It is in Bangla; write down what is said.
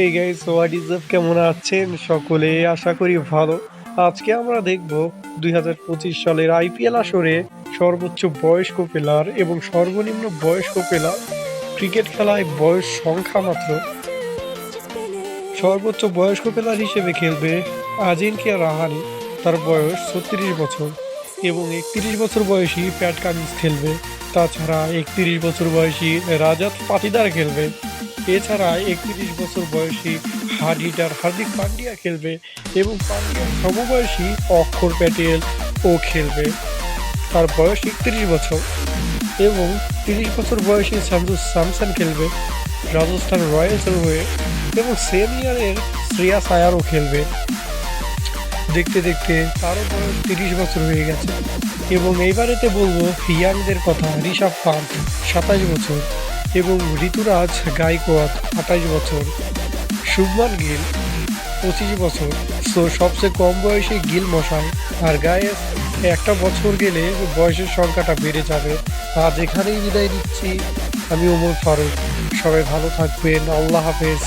এই গাইস হোয়াট ইজ আপ কেমন আছেন? সকলে আশা করি ভালো। আজকে আমরা দেখব দুই হাজার পঁচিশ সালের আইপিএল আসরে সর্বোচ্চ বয়স্ক প্লেয়ার এবং সর্বনিম্ন বয়স্ক প্লেয়ার ক্রিকেট খেলায় বয়স সংখ্যা মাত্র। সর্বোচ্চ বয়স্ক প্লেয়ার হিসেবে খেলবে আজিনকিয়া রাহানে। তার বয়স ছত্রিশ বছর এবং একত্রিশ বছর বয়সী প্যাট কামিন্স খেলবে। তাছাড়া একত্রিশ বছর বয়সী রাজাত পাতিদার খেলবে। এছাড়া একত্রিশ বছর বয়সী হার্ড হিটার হার্দিক পান্ডিয়া খেলবে এবং পান্ডিয়ার সমবয়সী অক্ষর প্যাটেল ও খেলবে। তার বয়স একত্রিশ বছর এবং তিরিশ বছর বয়সী সঞ্জু স্যামসন খেলবে, রাজস্থান রয়্যালসের হয়ে এবং সেম ইয়ারের শ্রেয়া সায়ারও খেলবে। দেখতে দেখতে তারও বয়স তিরিশ বছর হয়ে গেছে এবং এইবারেতে বলব ইয়াংদের কথা, ঋষভ পান্ত সাতাশ বছর। এবং ঋতুরাজ গাইকোয়াদ আঠাশ বছর শুভমান গিল পঁচিশ বছর। সো সবচেয়ে কম বয়সী গিল মশাই আর গায়ে একটা বছর গেলে বয়সের সংখ্যাটা বেড়ে যাবে। আজ এখানেই বিদায় দিচ্ছি আমি ওমর ফারুক। সবাই ভালো থাকবেন, আল্লাহ হাফেজ।